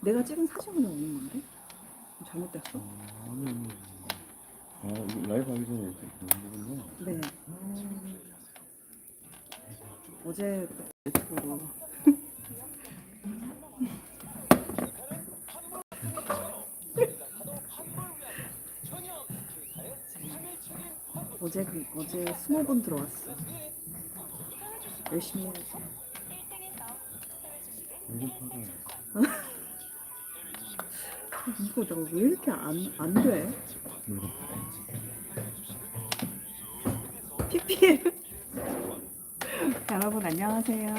내가 찍은 사진으로 오는 건데? 잘못됐어? 아, 아니, 아니. 아, 이거 라이브 하기 전에 이렇게 보는 거군요. 네. 어제 유튜브로 어제 그 어제 스무 분 들어왔어. 열심히 해야지. 이거 내가 왜 이렇게 안, 안 돼? PPL. 여러분 안녕하세요.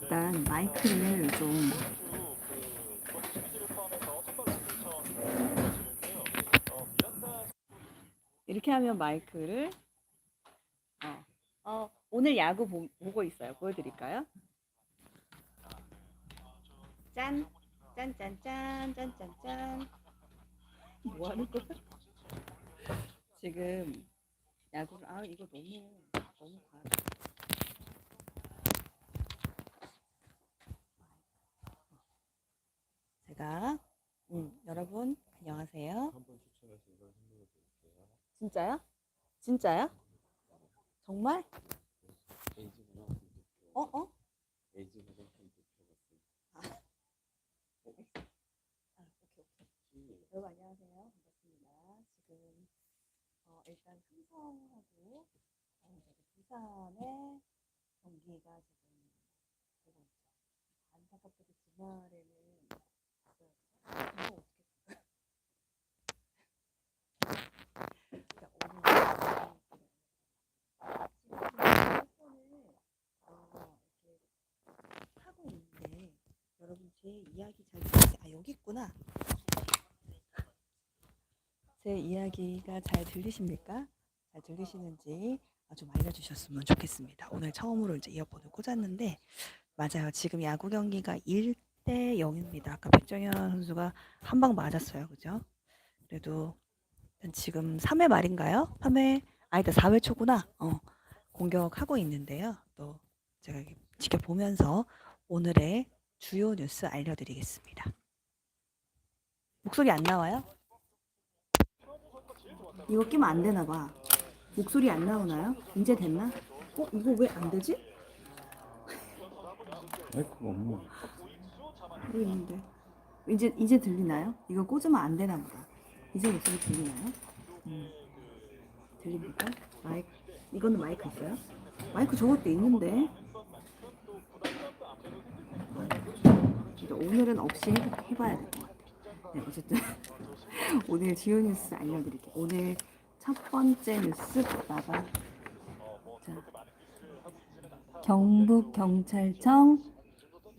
일단 마이크를 좀 이렇게 하면 마이크를 어, 어 오늘 야구 보, 보고 있어요. 보여드릴까요? 짠, 짠, 짠, 짠, 짠, 짠, 짠. 뭐 하는 거야? 지금 야구를 아 이거 너무 너무 과해. 제가 음, 여러분 안녕하세요. 진짜요? 진짜요? 정말? 부정품 대표. 어 어? 에이즈 부정품 대표 같은. 아, 오케이 오케이. 여러분 안녕하세요. 반갑습니다. 지금 어, 일단 삼성하고 어, 부산의 경기가 지금 되고 있죠. 안타깝게도 주말에는 지금 핸드폰을 어, 여러분 제 이야기 잘 들리 아 여기 있구나. 제 이야기가 잘 들리십니까? 잘 들리시는지 아, 좀 알려주셨으면 좋겠습니다. 오늘 처음으로 이제 이어폰을 꽂았는데 맞아요. 지금 야구 경기가 1대 0입니다. 아까 백정현 선수가 한 방 맞았어요. 그죠? 그래도 지금 3회 말인가요? 3회 아니다 4회 초구나. 어, 공격하고 있는데요. 또 제가 지켜보면서 오늘의 주요 뉴스 알려드리겠습니다. 목소리 안 나와요? 이거 끼면 안 되나 봐. 목소리 안 나오나요? 이제 됐나? 어? 이거 왜 안 되지? 마이크가 없네. 여기 있는데. 이제 이제 들리나요? 이거 꽂으면 안 되나 보다. 이제 목소리 들리나요? 음. 들립니까? 마이크 이거는 마이크 있어요? 마이크 저것도 있는데. 근데 오늘은 없이 해, 해봐야 같아. 네, 어쨌든 오늘 지오 뉴스 알려드릴게요. 오늘 첫 번째 뉴스 봐봐. 자, 경북 경찰청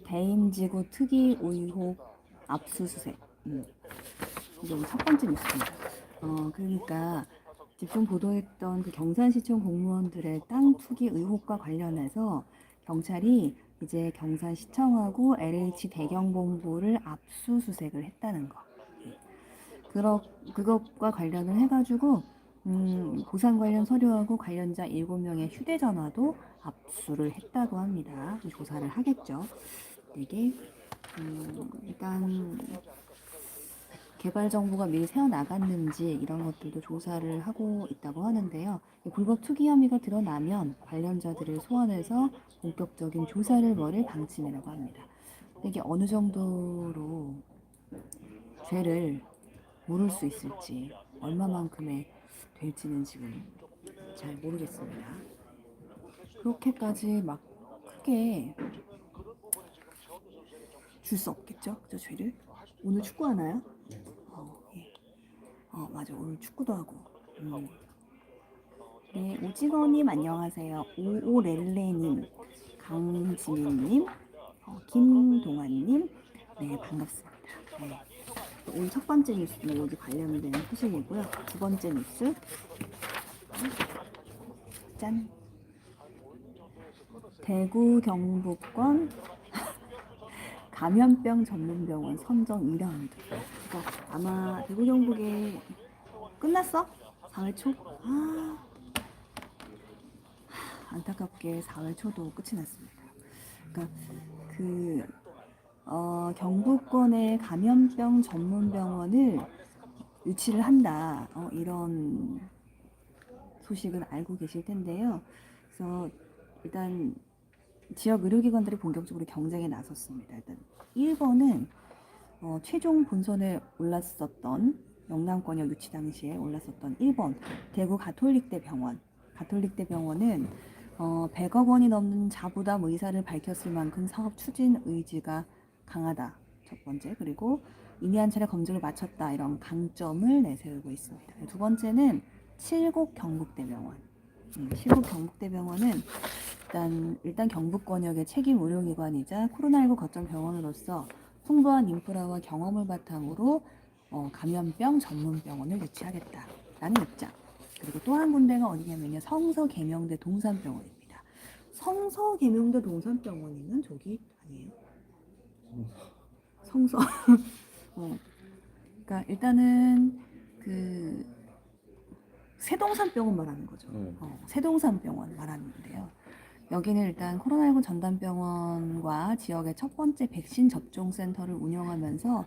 대임지구 특이 의혹 압수수색. 음. 이게 오늘 첫 번째 뉴스입니다. 어, 그러니까 집중 보도했던 그 경산시청 공무원들의 땅 투기 의혹과 관련해서 경찰이 이제 경산시청하고 LH 대경본부를 압수수색을 했다는 거. 그러, 그것과 관련을 해가지고 음, 보상 관련 서류하고 관련자 7명의 휴대전화도 압수를 했다고 합니다. 조사를 하겠죠. 이게 음, 일단 개발 정보가 미리 새어 나갔는지 이런 것들도 조사를 하고 있다고 하는데요. 이 불법 투기 혐의가 드러나면 관련자들을 소환해서 본격적인 조사를 벌일 방침이라고 합니다. 이게 어느 정도로 죄를 물을 수 있을지 얼마만큼의 될지는 지금 잘 모르겠습니다. 그렇게까지 막 크게 줄 수 없겠죠? 저 죄를 오늘 축구 하나요? 어, 맞아 오늘 축구도 하고. 음. 네 오징어님 안녕하세요. 오오렐레님, 강지민님, 어, 김동환님, 네 반갑습니다. 네. 오늘 첫 번째 뉴스는 여기 관련된 소식이고요. 두 번째 뉴스 짠 대구 경북권 감염병 전문병원 선정 2라운드 그러니까 아마 대구 경북에 끝났어? 4회 초? 아 안타깝게 4회 초도 끝이 났습니다. 그러니까 그 어, 경북권의 감염병 전문 병원을 유치를 한다. 어, 이런 소식은 알고 계실 텐데요. 그래서 일단 지역 의료기관들이 본격적으로 경쟁에 나섰습니다. 일단 1번은 어, 최종 본선에 올랐었던 영남권역 유치 당시에 올랐었던 1번 대구 가톨릭대 병원. 가톨릭대 병원은 어, 100억 원이 넘는 자부담 의사를 밝혔을 만큼 사업 추진 의지가 강하다. 첫 번째. 그리고 이미 한 차례 검증을 마쳤다. 이런 강점을 내세우고 있습니다. 두 번째는 칠곡 경북대병원. 음, 칠곡 경북대병원은 일단 일단 경북권역의 책임 의료기관이자 코로나19 거점 병원으로서 풍부한 인프라와 경험을 바탕으로 어, 감염병 전문 병원을 유치하겠다라는 입장. 그리고 또 한 군데가 어디냐면요 성서 계명대 동산병원입니다. 성서 계명대 동산병원이면 저기 아니에요? 성서. 어. 그러니까 일단은 그 세동산병원 말하는 거죠. 네. 어, 세동산병원 말하는데요. 여기는 일단 코로나19 전담병원과 지역의 첫 번째 백신 접종 센터를 운영하면서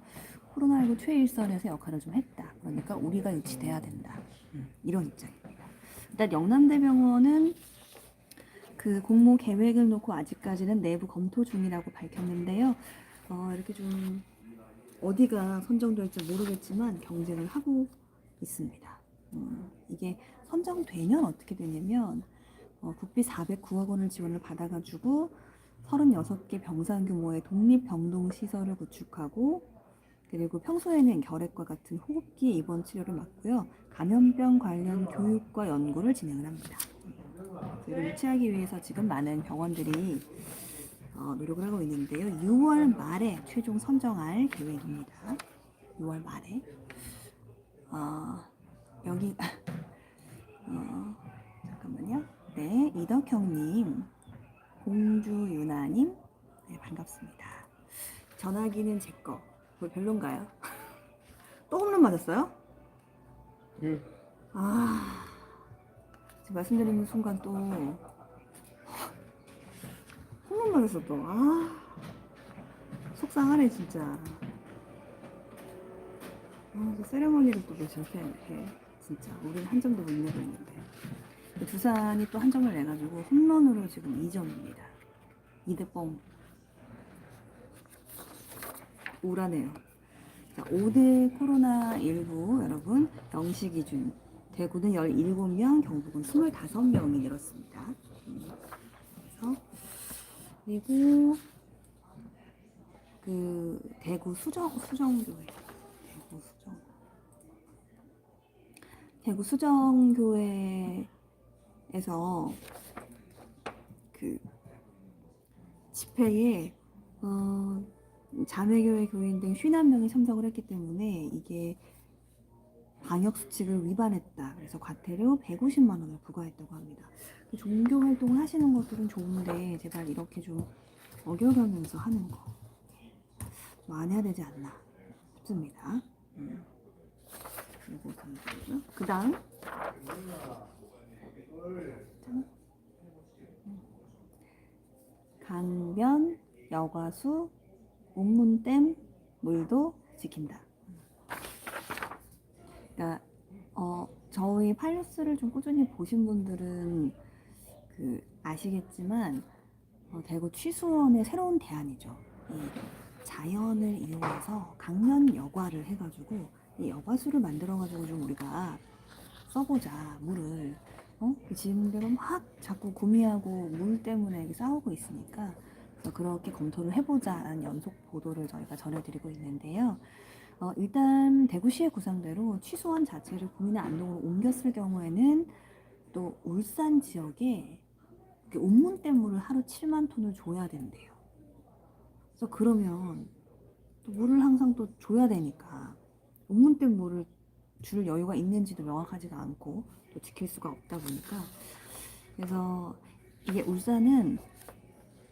코로나19 최일선에서 역할을 좀 했다. 그러니까 우리가 유치돼야 된다. 음, 이런 입장입니다. 일단 영남대병원은 그 공모 계획을 놓고 아직까지는 내부 검토 중이라고 밝혔는데요. 어, 이렇게 좀 어디가 선정될지 모르겠지만 경쟁을 하고 있습니다. 음, 이게 선정되면 어떻게 되냐면 어, 국비 409억 원을 지원을 받아가지고 36개 병상 규모의 독립병동 시설을 구축하고 그리고 평소에는 결핵과 같은 호흡기 입원 치료를 맡고요. 감염병 관련 교육과 연구를 진행을 합니다. 그리고 유치하기 위해서 지금 많은 병원들이 어, 노력을 하고 있는데요. 6월 말에 최종 선정할 계획입니다. 6월 말에. 어, 여기, 어, 잠깐만요. 네, 이덕형님, 공주유나님, 네, 반갑습니다. 전화기는 제 거. 뭐 별론가요? 또 홈런 맞았어요? 그 아, 지금 말씀드리는 순간 또 홈런 맞았어 또. 아, 속상하네 진짜. 아, 그 세레머니를 또왜 저렇게 해? 진짜 우리는 한 점도 못 내고 있는데. 두산이 또 한 점을 내가지고 홈런으로 지금 2점입니다. 2대 뻥. 우라네요. 자, 5대 코로나19 여러분 영시 기준 대구는 17명, 경북은 25명이 늘었습니다. 음, 그래서 그리고 그 대구 수정 수정교회 대구 수정 대구 수정교회 에서 그 집회에 어, 자매교회 교인 등 51명이 참석을 했기 때문에 이게 방역 수칙을 위반했다. 그래서 과태료 150만 원을 부과했다고 합니다. 종교 활동을 하시는 것들은 좋은데 제발 이렇게 좀 어겨가면서 하는 거 좀 안 해야 되지 않나 싶습니다. 음. 그리고 그 다음 강변 여과수 옥문댐 물도 지킨다. 그러니까 어, 저희 팔뉴스를 좀 꾸준히 보신 분들은 그 아시겠지만 어, 대구 취수원의 새로운 대안이죠. 이 자연을 이용해서 강연 여과를 해가지고 이 여과수를 만들어가지고 좀 우리가 써보자 물을 어? 그 지금대로 막 자꾸 구미하고 물 때문에 싸우고 있으니까 그래서 그렇게 검토를 해보자라는 연속 보도를 저희가 전해드리고 있는데요. 어, 일단 대구시의 구상대로 취소원 자체를 구민의 안동으로 옮겼을 경우에는 또 울산 지역에 이렇게 온문댐 물을 하루 7만 톤을 줘야 된대요. 그래서 그러면 또 물을 항상 또 줘야 되니까 온문댐 물을 줄 여유가 있는지도 명확하지가 않고 또 지킬 수가 없다 보니까 그래서 이게 울산은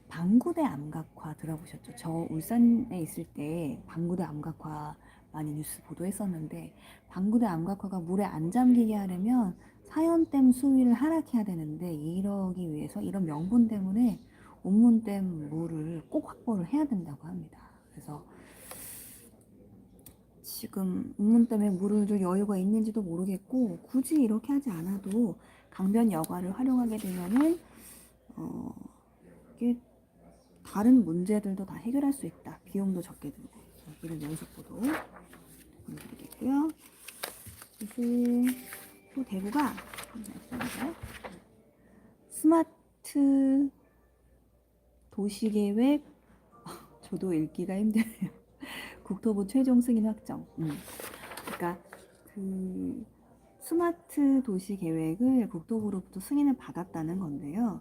방구대 암각화 들어보셨죠? 저 울산에 있을 때 방구대 암각화 많이 뉴스 보도했었는데 방구대 암각화가 물에 안 잠기게 하려면 사연댐 수위를 하락해야 되는데 이러기 위해서 이런 명분 때문에 운문댐 물을 꼭 확보를 해야 된다고 합니다. 그래서 지금 운문댐에 물을 줄 여유가 있는지도 모르겠고 굳이 이렇게 하지 않아도 강변 여과를 활용하게 되면은 어, 이게 다른 문제들도 다 해결할 수 있다. 비용도 적게 들고 이런 연속보도 보여드리겠고요. 그리고 또 대구가. 스마트 도시계획 저도 읽기가 힘드네요. 국토부 최종 승인 확정. 음. 그러니까 그 스마트 도시 계획을 국토부로부터 승인을 받았다는 건데요.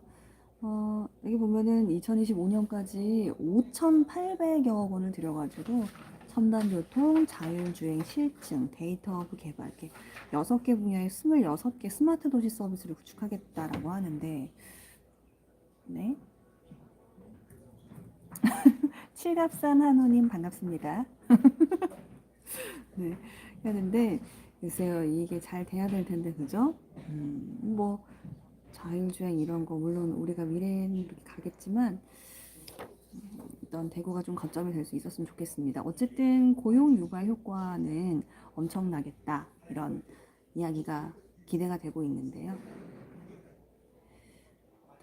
어, 여기 보면은 2025년까지 5,800여 원을 들여가지고 첨단 교통, 자율주행 실증, 데이터 허브 개발 이렇게 6개 분야의 26개 스마트 도시 서비스를 구축하겠다라고 하는데 네. 칠갑산 한우님 반갑습니다. 네. 하는데 글쎄요 이게 잘 돼야 될 텐데 그죠? 음, 뭐 자율주행 이런 거 물론 우리가 이렇게 가겠지만 음, 일단 대구가 좀 거점이 될 수 있었으면 좋겠습니다. 어쨌든 고용 유발 효과는 엄청나겠다 이런 이야기가 기대가 되고 있는데요.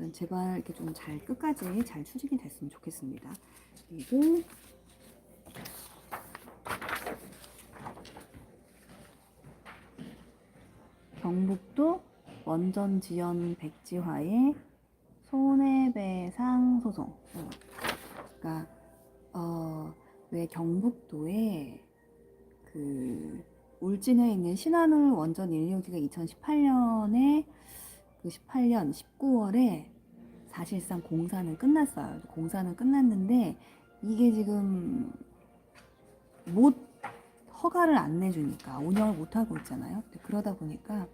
일단 제발 이렇게 좀 잘 끝까지 잘 추진이 됐으면 좋겠습니다. 그리고 경북도 원전 지연 백지화의 손해배상 소송. 어, 그러니까 어, 왜 경북도에 그 울진에 있는 신한울 원전 1, 6기가 2018년에 그 18년 19월에 사실상 공사는 끝났어요. 공사는 끝났는데 이게 지금 못 허가를 안 내주니까 운영을 못 하고 있잖아요. 그러다 보니까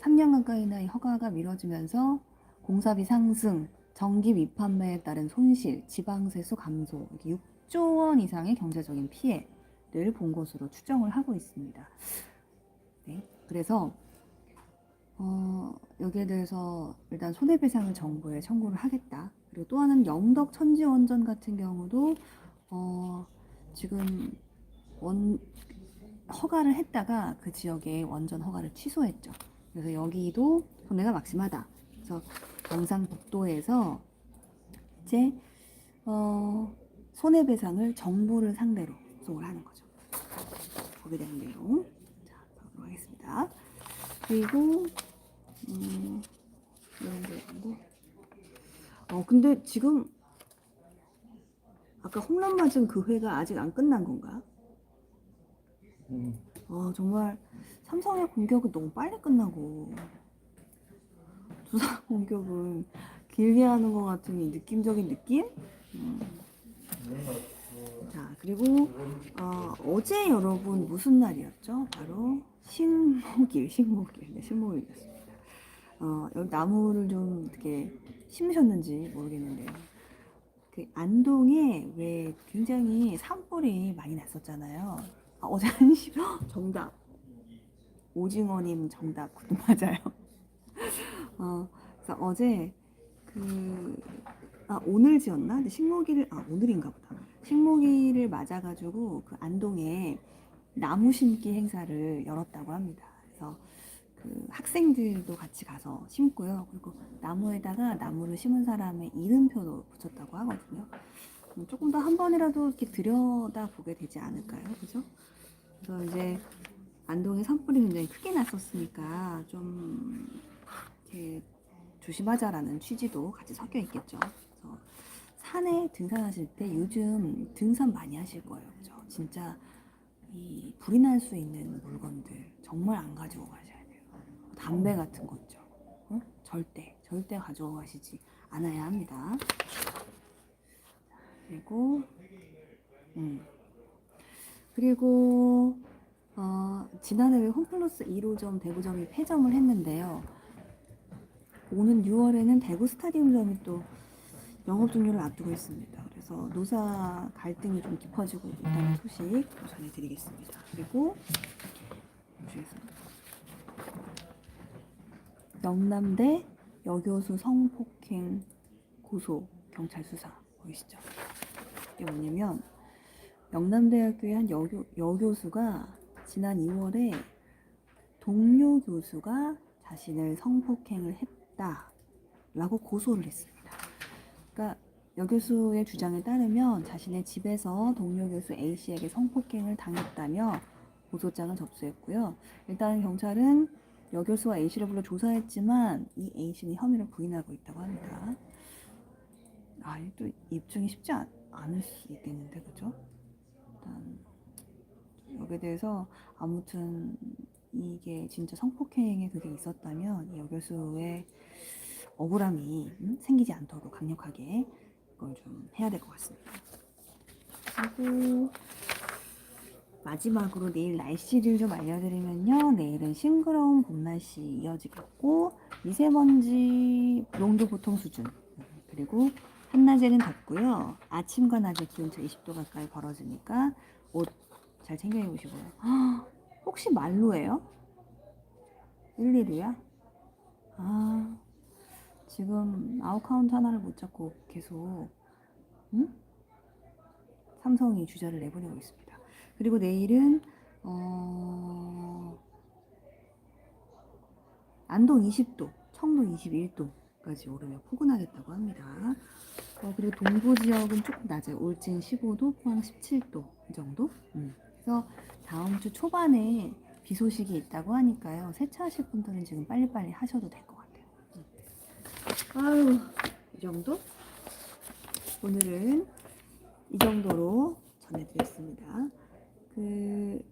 3년 가까이나 이 허가가 미뤄지면서 공사비 상승, 전기 미판매에 따른 손실, 지방세수 감소, 이렇게 6조 원 이상의 경제적인 피해를 본 것으로 추정을 하고 있습니다. 네, 그래서 어, 여기에 대해서 일단 손해배상을 정부에 청구를 하겠다. 그리고 또 하나는 영덕 천지원전 같은 경우도 어, 지금 원 허가를 했다가 그 지역의 원전 허가를 취소했죠. 그래서 여기도 손해가 막심하다. 그래서 경상북도에서 이제 어, 손해배상을 정부를 상대로 소송을 하는 거죠. 거기에 대한 내용 자 보도록 하겠습니다. 그리고 음, 이런 게 있고 어 근데 지금 아까 홈런 맞은 그 회가 아직 안 끝난 건가? 음. 아 정말 삼성의 공격은 너무 빨리 끝나고 두산 공격은 길게 하는 것 같은 이 느낌적인 느낌? 음. 자 그리고 어, 어제 여러분 무슨 날이었죠? 바로 신목일, 신목일, 네, 신목일이었습니다. 어, 여기 나무를 좀 어떻게 심으셨는지 모르겠는데요. 그 안동에 왜 굉장히 산불이 많이 났었잖아요. 아, 어제 한시 정답. 오징어님 정답 그거 맞아요. 어, 그래서 어제 그 아, 오늘 지었나? 근데 식목일을 아 오늘인가 보다. 식목일을 맞아가지고 그 안동에 나무 심기 행사를 열었다고 합니다. 그래서 그 학생들도 같이 가서 심고요. 그리고 나무에다가 나무를 심은 사람의 이름표도 붙였다고 하거든요. 음, 조금 더 한 번이라도 이렇게 들여다 보게 되지 않을까요? 그죠? 그래서 이제 안동에 산불이 굉장히 크게 났었으니까 좀 이렇게 조심하자라는 취지도 같이 섞여 있겠죠. 그래서 산에 등산하실 때 요즘 등산 많이 하실 거예요. 그죠? 진짜 이 불이 날 수 있는 물건들 정말 안 가지고 가셔야. 담배 같은 거 있죠. 어? 절대 절대 가지고 가시지 않아야 합니다. 그리고 음 그리고 어, 지난해 왜 홈플러스 1호점 대구점이 폐점을 했는데요. 오는 6월에는 대구 스타디움점이 또 영업 종료를 앞두고 있습니다. 그래서 노사 갈등이 좀 깊어지고 있다는 소식 전해드리겠습니다. 그리고 주에서 영남대 여교수 성폭행 고소 경찰 수사 보이시죠? 이게 뭐냐면 영남대학교의 한 여교, 여교수가 지난 2월에 동료 교수가 자신을 성폭행을 했다라고 고소를 했습니다. 그러니까 여교수의 주장에 따르면 자신의 집에서 동료 교수 A 씨에게 성폭행을 당했다며 고소장을 접수했고요. 일단 경찰은 여교수와 A 씨를 불러 조사했지만 이 A 씨는 혐의를 부인하고 있다고 합니다. 아, 이또 입증이 쉽지 않, 않을 수 있겠는데, 그죠? 일단 여기에 대해서 아무튼 이게 진짜 성폭행의 그게 있었다면 이 여교수의 억울함이 음, 생기지 않도록 강력하게 그걸 좀 해야 될 것 같습니다. 그리고 마지막으로 내일 날씨를 좀 알려드리면요. 내일은 싱그러운 봄 날씨 이어지겠고 미세먼지 농도 보통 수준 그리고 한낮에는 덥고요. 아침과 낮에 기온차 20도 가까이 벌어지니까 옷 잘 챙겨 입으시고요. 헉, 혹시 말로예요? 일일이야? 아 지금 아웃카운트 하나를 못 잡고 계속 응? 삼성이 주자를 내보내고 있습니다. 그리고 내일은 어... 안동 20도, 청도 21도까지 오르며 포근하겠다고 합니다. 어, 그리고 동부 지역은 조금 낮아요. 울진 15도, 포항 17도 이 정도. 음. 그래서 다음 주 초반에 비 소식이 있다고 하니까요. 세차하실 분들은 지금 빨리빨리 하셔도 될 것 같아요. 음. 아유, 이 정도? 오늘은 이 정도로 전해드렸습니다. 그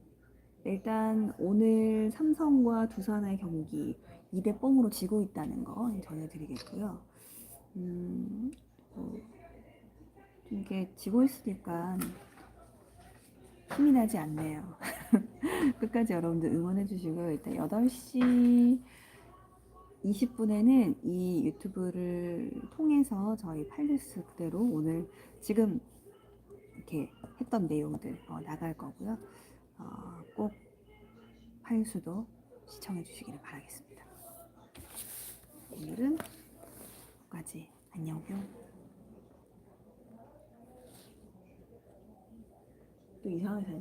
일단 오늘 삼성과 두산의 경기 2대 0으로 지고 있다는 거 전해드리겠고요. 음, 뭐, 이게 지고 있으니까 힘이 나지 않네요. 끝까지 여러분들 응원해 주시고요. 일단 8시 20분에는 이 유튜브를 통해서 저희 팔뉴스 그대로 오늘 지금 이렇게 했던 내용들 어, 나갈 거고요. 어, 꼭 팔수도 시청해 주시기를 바라겠습니다. 오늘은 여기까지 안녕 뿅. 또 이상하게